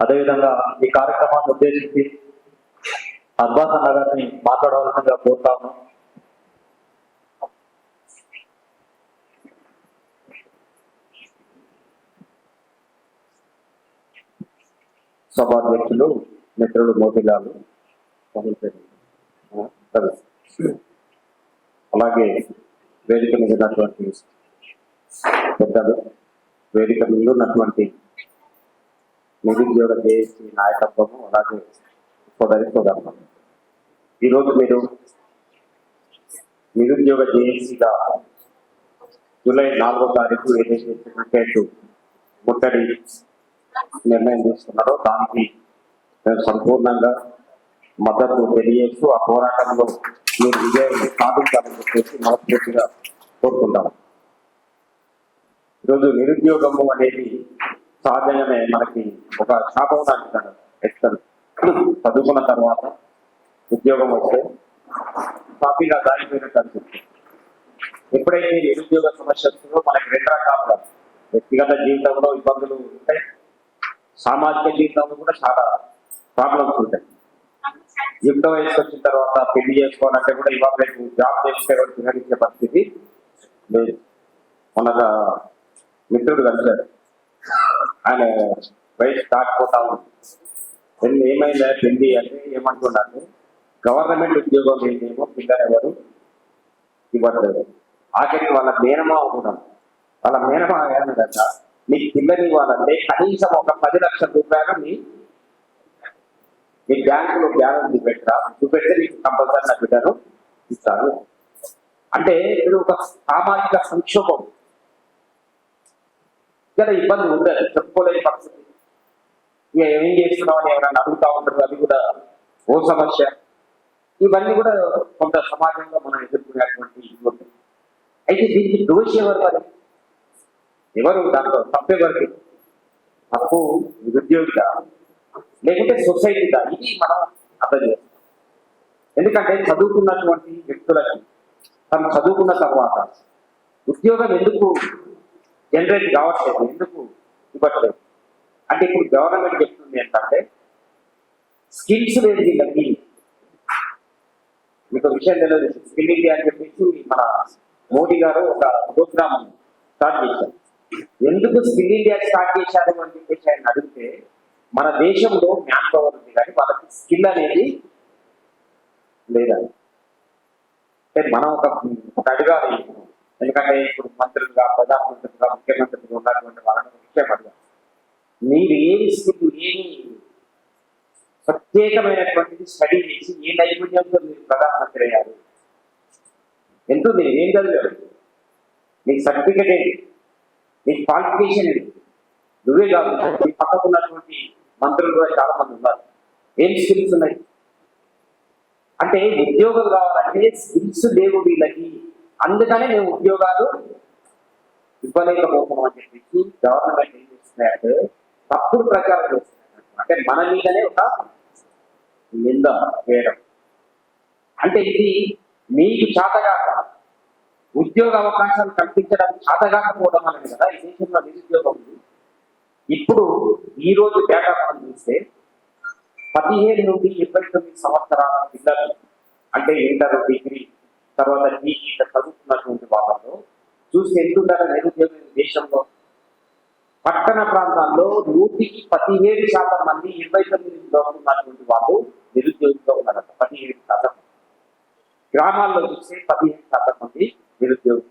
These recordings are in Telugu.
అదేవిధంగా ఈ కార్యక్రమాన్ని ఉద్దేశించి అద్భాస్ నగర్ని మాట్లాడవలసిందిగా కోరుతా ఉన్నాం. సభాధ్యక్షులు మిత్రులు మోతిలాలు అలాగే వేదిక మీద ఉన్నటువంటి పెద్దలు వేదిక మీద ఉన్నటువంటి నిరుద్యోగ జేఏసీ నాయకత్వము అలాగే సోదరి సోదరులు. ఈరోజు మీరు నిరుద్యోగ జేఏసీగా జూలై నాలుగో తారీఖు ఏదైతే సెక్రటేట్ ముట్టడి నిర్ణయం తీసుకున్నారో దానికి మేము సంపూర్ణంగా మద్దతు తెలియజేస్తూ ఆ పోరాటంలో మీరు విజయం సాధించాలని చెప్పేసి మనస్ఫూర్తిగా కోరుకుంటాము ఈరోజు నిరుద్యోగము అనేది సహజంగానే మనకి ఒక శాపం లాంటిది ఎక్స్టర్న్ చదువుకున్న తర్వాత ఉద్యోగం వస్తే కాపీగా దారిపోయినట్టు అనిపిస్తుంది. ఎప్పుడైతే నిరుద్యోగ సమస్య వస్తుందో మనకి రెండు రకాలుగా వ్యక్తిగత జీవితంలో ఇబ్బందులు ఉంటాయి. సామాజిక జీవితంలో కూడా చాలా ప్రాబ్లమ్స్ ఉంటాయి. యుక్త వయసు వచ్చిన తర్వాత పెళ్ళి చేసుకోవాలంటే కూడా ఇవాళ రేపు జాబ్ చేస్తే కూడా పరిస్థితి లేదు. మనగా మిత్రుడు కలిశారు ఆయన వయసు దాటిపోతా ఉంది. పెళ్ళి ఏమైందా? పెళ్ళి అంటే ఏమంటున్నాను గవర్నమెంట్ ఉద్యోగం ఏంటేమో పిల్లలు ఎవరు ఇవ్వట్లేదు. ఆఖరికి వాళ్ళ మేనమా ఉండడం వాళ్ళ మేనమా ఏమన్నదట? మీ పిల్లని ఇవ్వాలంటే కనీసం ఒక పది లక్షల రూపాయలు మీ మీ బ్యాంకులో బ్యాలెన్స్ చూపెట్టరా చూపెడితే నీకు కంపల్సరీ నా బిడ్డను ఇస్తాను. అంటే ఇది ఒక సామాజిక సంక్షోభం. ఇక్కడ ఇబ్బంది ఉండదు చెప్పుకోలేని పరిస్థితి. ఇక ఏం చేస్తున్నామని ఎవరైనా అడుగుతా ఉంటారు అది కూడా ఓ సమస్య. ఇవన్నీ కూడా కొంత సమాజంగా మనం ఎదుర్కొనేటువంటి ఇబ్బంది. అయితే దీనికి దోషి ఎవరు మరి? ఎవరు? దాంట్లో తప్పెవరికి? తప్పు నిరుద్యోగిగా లేకుంటే సొసైటీగా ఇది మనం అర్థం చేస్తాం ఎందుకంటే చదువుకున్నటువంటి వ్యక్తులకి తను చదువుకున్న తర్వాత ఉద్యోగం ఎందుకు జనరేట్ కావట్లేదు. ఎందుకు ఇవ్వట్లేదు? అంటే ఇప్పుడు గవర్నమెంట్ చెప్తుంది ఏంటంటే స్కిల్స్ లేదు వీళ్ళకి. మీకు విషయం తెలియదు. స్కిల్ ఇండియా అని చెప్పేసి మన మోడీ గారు ఒక ప్రోగ్రామ్ స్టార్ట్ చేశారు. ఎందుకు స్కిల్ ఇండియా స్టార్ట్ చేశారు అని చెప్పేసి ఆయన అడిగితే మన దేశంలో మ్యాన్ పవర్ ఉంది కానీ వాళ్ళకి స్కిల్ అనేది లేదండి. అంటే మనం ఒక అడగాలి ఎందుకంటే ఇప్పుడు మంత్రులుగా ఇంకా ముఖ్యమంత్రులుగా ఉన్నటువంటి వాళ్ళని ఒక మీరు ఏమి స్కిల్ ఏమి ప్రత్యేకమైనటువంటిది స్టడీ చేసి ఏ నైపుణ్యంతో మీరు ప్రధానమంత్రి అయ్యారు ఎంతో మీరు ఏం చదివారు మీకు సర్టిఫికెట్ ఏంటి? మీ క్వాలిఫికేషన్ ఏంటి? నువ్వే కాదు మీ పక్కకు ఉన్నటువంటి మంత్రులు కూడా చాలా మంది ఉన్నారు. ఏం స్కిల్స్ ఉన్నాయి? అంటే ఉద్యోగం కావాలంటే స్కిల్స్ లేవు వీళ్ళకి. అందుకనే మేము ఉద్యోగాలు ఇవ్వలేకపోతున్నాం అని చెప్పేసి గవర్నమెంట్ ఏం చేస్తున్నాయంటే తప్పుడు ప్రచారం చేస్తున్నాయి అంటే మన మీదనే ఒక నింద వేయడం. అంటే ఇది మీకు చేతగాక ఉద్యోగ అవకాశాలు కల్పించడం చేతగాకపోవడం అనేది కదా ఈ దేశంలో నిరుద్యోగం ఉంది. ఇప్పుడు ఈ రోజు డేటా మనం చూస్తే పదిహేడు నుండి ఇరవై తొమ్మిది సంవత్సరాల పిల్లలు అంటే ఇంటర్ డిగ్రీ తర్వాత పీజీ ఇట్లా చదువుతున్నటువంటి వాళ్ళలో చూసి ఎంతుంటారు నిరుద్యోగం దేశంలో. పట్టణ ప్రాంతాల్లో నూటికి పదిహేడు శాతం మంది ఇరవై తొమ్మిది ఉన్నటువంటి వాళ్ళు నిరుద్యోగంలో ఉన్నారట. పదిహేడు శాతం. గ్రామాల్లో చూస్తే పదిహేను శాతం మంది నిరుద్యోగులు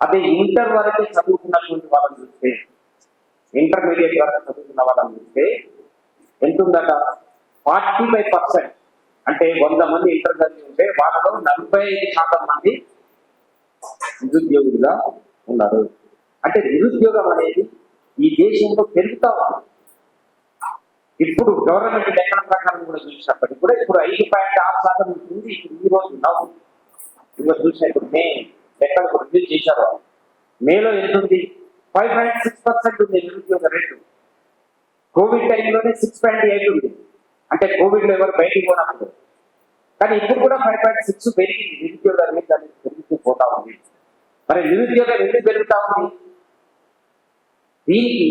అదే ఇంటర్ వరకే చదువుకున్నటువంటి వాళ్ళని చూస్తే ఇంటర్మీడియట్ వరకు చదువుకున్న వాళ్ళని చూస్తే ఎంత ఉందట ఫార్టీ ఫైవ్ పర్సెంట్. అంటే వంద మంది ఇంటర్ చదివి ఉంటే వాళ్ళలో నలభై ఐదు శాతం మంది నిరుద్యోగులుగా ఉన్నారు. అంటే నిరుద్యోగం అనేది ఈ దేశంలో పెరుగుతా ఉంది. ఇప్పుడు గవర్నమెంట్ లెక్కల ప్రకారం కూడా చూసినప్పటికీ కూడా ఇప్పుడు ఐదు పాయింట్ ఆరు శాతం ఉంటుంది ఇప్పుడు ఈ రోజు నవ్వు ఇంకా చూసినప్పుడు మే. లెక్కలకు కూడా రిలీజ్ చేశారు. మేలో ఎంత ఉంది? ఫైవ్ పాయింట్ సిక్స్ పర్సెంట్ ఉంది నిరుద్యోగ రేటు. కోవిడ్ టైంలోనే సిక్స్ పాయింట్ ఎయిట్ ఉంది. అంటే కోవిడ్లో ఎవరు బయటికి పోనప్పుడు. కానీ ఇప్పుడు కూడా ఫైవ్ పాయింట్ సిక్స్ పెరిగింది నిరుద్యోగ రేట్ అనేది. పోతా ఉంది. మరి నిరుద్యోగం ఎందుకు పెరుగుతా ఉంది. దీనికి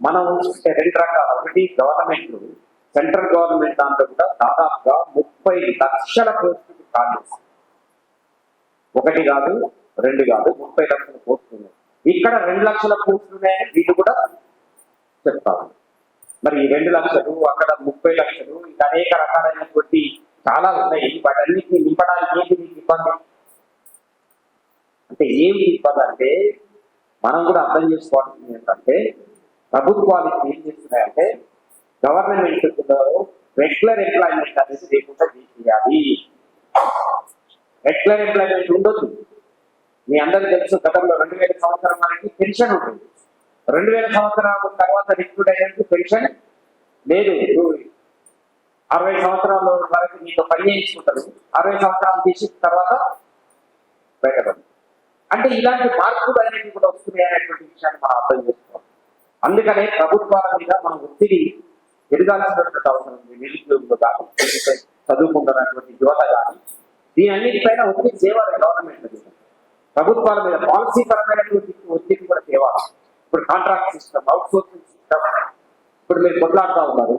మనం చూస్తే రెండు రకాల. ఒకటి గవర్నమెంట్ సెంట్రల్ గవర్నమెంట్ దాంట్లో కూడా దాదాపుగా ముప్పై లక్షల పోస్టులు ఖాళీ ఒకటి కాదు రెండు కాదు ముప్పై లక్షల పోస్టులు ఇక్కడ రెండు లక్షల పోస్టులు ఉన్నాయని వీళ్ళు కూడా చెప్తారు. మరి ఈ రెండు లక్షలు అక్కడ ముప్పై లక్షలు ఇంకా అనేక రకాలైనటువంటి చాలా ఉన్నాయి. వాటన్నిటిని నింపడానికి ఏంటి మీకు ఇబ్బంది? అంటే ఏమి ఇవ్వాలంటే మనం కూడా అర్థం చేసుకోవాల్సింది ఏంటంటే ప్రభుత్వాలు ఏం చేస్తున్నాయంటే గవర్నమెంట్ రెగ్యులర్ ఎంప్లాయ్మెంట్ అనేది లేకుండా చేయాలి? రెగ్యులర్ ఎంప్లాయ్మెంట్ ఉండొచ్చు. మీ అందరికి తెలుసు గతంలో రెండు వేల సంవత్సరం వరకు పెన్షన్ ఉంటుంది రెండు వేల సంవత్సరాల తర్వాత రిక్రూట్ అయ్యేందుకు పెన్షన్ లేదు. అరవై సంవత్సరాల వరకు మీతో పని చేయించుకుంటారు. అరవై సంవత్సరాలు తీసిన తర్వాత బయటపడి అంటే ఇలాంటి మార్పులు అనేవి కూడా వస్తున్నాయి అనేటువంటి విషయాన్ని మనం అర్థం చేసుకోవాలి. అందుకనే ప్రభుత్వాల మీద మనం ఒత్తిడి ఎదగాల్సినటువంటి అవసరం ఉంది. నిరుద్యోగులు కానీ చదువుకుంటున్నటువంటి యువత కానీ దీని అన్నిటిపైన ఒత్తిడి చేయాలి గవర్నమెంట్ మీద. ప్రభుత్వాల మీద పాలసీ పరమైనటువంటి ఒత్తిడి కూడా చేయాలి ఇప్పుడు contract system outsourcing system ఇప్పుడు మీరు కొట్లాడుతూ ఉన్నారు.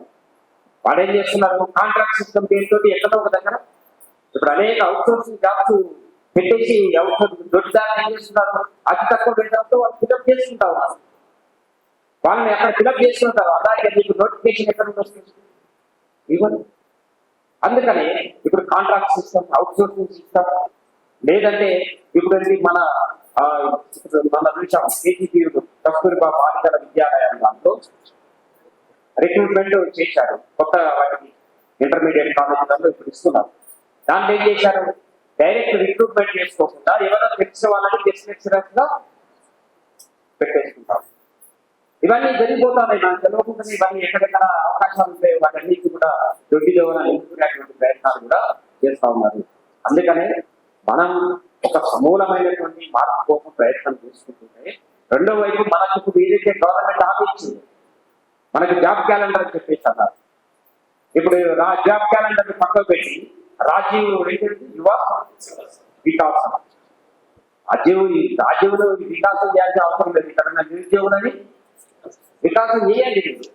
వాడు ఏం చేస్తున్నారు? కాంట్రాక్ట్ సిస్టమ్ దేనితోటి? ఎక్కడో ఒక దగ్గర. ఇప్పుడు అనేక అవుట్ సోర్సింగ్ జాబ్స్ పెట్టేసి అవుట్ ఏం చేస్తున్నారు? అతి తక్కువ పెట్టడంతో వాళ్ళు ఫిలప్ చేస్తుంటారు ఉన్నారు వాళ్ళని అక్కడ ఫిలప్ చేసుకుంటారు? అలాగే మీకు నోటిఫికేషన్ ఎక్కడ నుంచి వస్తుంది ఇవ్వదు అందుకని ఇప్పుడు contract system outsourcing system లేదంటే ఇప్పుడు మన ఆ, మన చూసాం కేజీపీ కస్తూరిబా బాలికల విద్యాలయం దాంట్లో రిక్రూట్మెంట్ చేశారు. కొత్త వాటికి ఇంటర్మీడియట్ కాలేజీలలో ఇప్పుడు ఇస్తున్నారు. దాంట్లో ఏం చేశారు? డైరెక్ట్ రిక్రూట్మెంట్ చేసుకోకుండా ఎవరైనా తెలిసిన వాళ్ళని గెస్ట్ లెక్చరర్స్గా ఇవన్నీ జరిగిపోతాయి నాకు తెలియకుండా ఇవన్నీ ఎక్కడెక్కడ అవకాశాలు ఉంటాయో వాటన్నిటి కూడా దొడ్డి దోవన ప్రయత్నాలు కూడా చేస్తా ఉన్నారు. అందుకనే మనం ఒక సమూలమైనటువంటి మార్పు కోసం ప్రయత్నం చేసుకుంటుంటే రెండో వైపు మనకు ఇప్పుడు ఏదైతే గవర్నమెంట్ హామీ ఇచ్చింది మనకి జాబ్ క్యాలెండర్ చెప్పేసి అన్నారు. ఇప్పుడు రా జాబ్ క్యాలెండర్ పక్కకు పెట్టి రాజీవ్ ఏంటంటే యువ వికాసం. రాజీవ్ రాజీవులు వికాసం చేయాల్సిన అవసరం లేదు. ఇక్కడ నిరుద్యోగులని వికాసం చేయండి మీరు.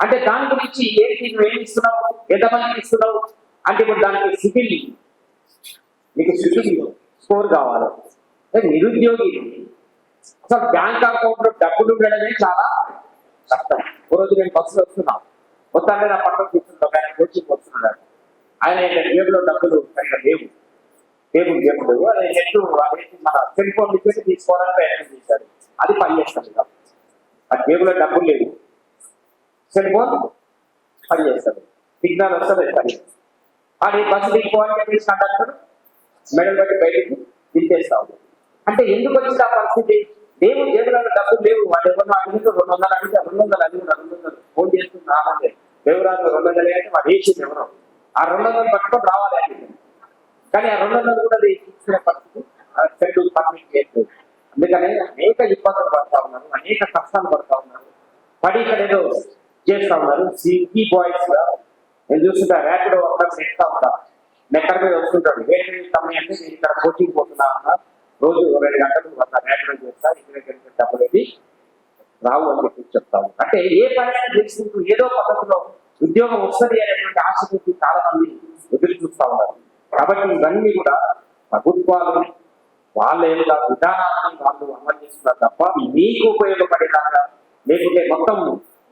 అంటే దాని గురించి ఏంటి నువ్వు ఏమి ఇస్తున్నావు? ఎంతమందికి ఇస్తున్నావు? అంటే ఇప్పుడు దానికి సివిల్ నీకు సివిల్ స్కోర్ కావాలి. నిరుద్యోగి. అసలు బ్యాంక్ అకౌంట్లో డబ్బులు ఉండడమే చాలా కష్టం. ఓ రోజు నేను బస్సులో వస్తున్నాను మొత్తాన్ని నా పక్కన కూర్చుంటాం ఆయన కోచింగ్ వస్తున్నాడు. ఆయన జేబులో డబ్బులు సరిగ్గా లేవు. టేబుల్ జేబులు అది నెట్ అదేంటి మన సెల్ ఫోన్ ఇచ్చేసి తీసుకోవడానికి ప్రయత్నం చేశారు అది పని ఆ జేబులో డబ్బులు లేవు. సెల్ ఫోన్ పని సిగ్నల్ వస్తుంది పని అది బస్సు దిగిపోవాలని చెప్పేసి కండక్టర్ మెడల్ బట్టి బయటకు దింపేస్తావు అంటే ఎందుకు వచ్చింది ఆ పరిస్థితి? లేవు జేబులో డబ్బులు లేవు. వాడు ఎవరు అడిగితే రెండు వందలు అడిగితే రెండు వందలు అడిగి రెండు వందలు ఫోన్ చేస్తుంది రావాలి దేవురాజు రెండు వందలు అంటే వాడు వేసింది ఎవరు? ఆ రెండు వందలు పట్టుకొని రావాలి. అని కానీ ఆ రెండు వందలు కూడా అది తీసుకునే పరిస్థితి చెట్టు పర్మిట్ చేయట్లేదు అందుకనే అనేక ఇబ్బందులు పడతా ఉన్నారు అనేక కష్టాలు పడతా ఉన్నారు. పడి ఇక్కడ ఏదో చేస్తా ఉన్నారు. సిటీ బాయ్స్గా నేను చూస్తుంటా ర్యాపిడో వర్కర్స్ ఎక్కుతా ఉంటా. నెక్కర్ మీద వస్తుంటాడు. వేరే సమయాన్ని నేను ఇక్కడ కోచింగ్ పోతున్నా అన్న రోజు రెండు గంటలు అట్లా ర్యాపిడో చేస్తా ఇంటి డబ్బులు రావు అని చెప్పి చెప్తాను అంటే ఏ పనైనా చేసుకుంటూ ఏదో పద్ధతిలో ఉద్యోగం వస్తుంది అనేటువంటి ఆశకి చాలా మంది ఎదురు చూస్తా ఉన్నారు. కాబట్టి ఇవన్నీ కూడా ప్రభుత్వాలు వాళ్ళ యొక్క విధానాలను వాళ్ళు అమలు చేస్తున్నారు తప్ప మీకు ఉపయోగపడేలాగా లేకుంటే మొత్తం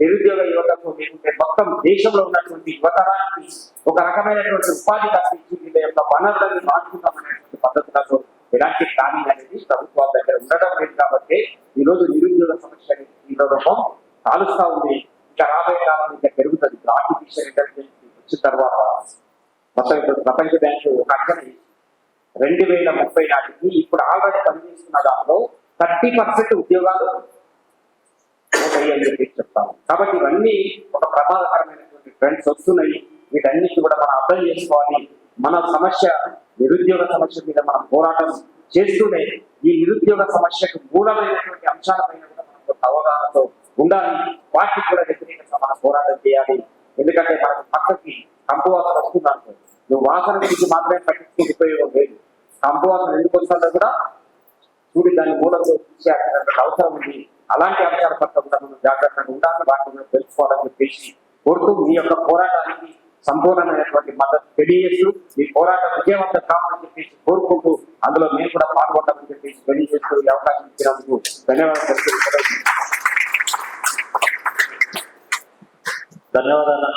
నిరుద్యోగ యువతకు లేకుంటే మొత్తం దేశంలో ఉన్నటువంటి యువతరానికి ఒక రకమైనటువంటి ఉపాధి కల్పించి వీళ్ళ యొక్క వనరులను మార్చుకుంటామనేటువంటి పద్ధతులతో ఎలాంటి ప్లానింగ్ అనేది ప్రభుత్వాల దగ్గర ఉండడం లేదు కాబట్టి ఈ రోజు నిరుద్యోగ సమస్య ఈ రూపం కాలుస్తా ఉంది ఇంకా రాబోయే కాలం ఇంకా పెరుగుతుంది ఇప్పుడు ఆర్టిఫిషియల్ ఇంటెలిజెన్స్ వచ్చిన తర్వాత మొత్తం ఇప్పుడు ప్రపంచ బ్యాంకు ఒక అంచనా రెండు వేల ముప్పై నాటికి ఇప్పుడు ఆల్రెడీ పనిచేస్తున్న దాంట్లో థర్టీ పర్సెంట్ ఉద్యోగాలు పోతాయి చెప్పి చెప్తాము కాబట్టి ఇవన్నీ ఒక ప్రమాదకరమైనటువంటి ట్రెండ్స్ వస్తున్నాయి. వీటన్నిటి కూడా మనం అర్థం చేసుకోవాలి. మన సమస్య నిరుద్యోగ సమస్య మీద మనం పోరాటం చేస్తూనే ఈ నిరుద్యోగ సమస్యకు మూలమైనటువంటి అంశాలపైన కూడా మనం కొంత అవగాహనతో ఉండాలి. వాటికి కూడా వ్యతిరేకంగా మనం పోరాటం చేయాలి. ఎందుకంటే మనకు పక్కకి కంపు వాసన నువ్వు వాసన గురించి మాత్రమే పట్టించుకుని ఉపయోగం లేదు. కంపు వాసన ఎందుకు వస్తుందో కూడా చూడి దాని మూలంలో తీసేయాల్సినటువంటి అవసరం ఉంది. అలాంటి అంశాల పట్ల కూడా మనం జాగ్రత్తగా ఉండాలి వాటిని తెలుసుకోవాలని చెప్పేసి కోరుతూ మీ యొక్క పోరాటానికి సంపూర్ణమైనటువంటి మద్దతు తెలియజేస్తూ మీ పోరాటం విజయవంతం కావాలని చెప్పేసి కోరుకుంటూ అందులో మేము కూడా పాల్గొంటామని చెప్పేసి తెలియజేస్తూ ఈ అవకాశం ఇచ్చినందుకు ధన్యవాదాలు ధన్యవాదాలు.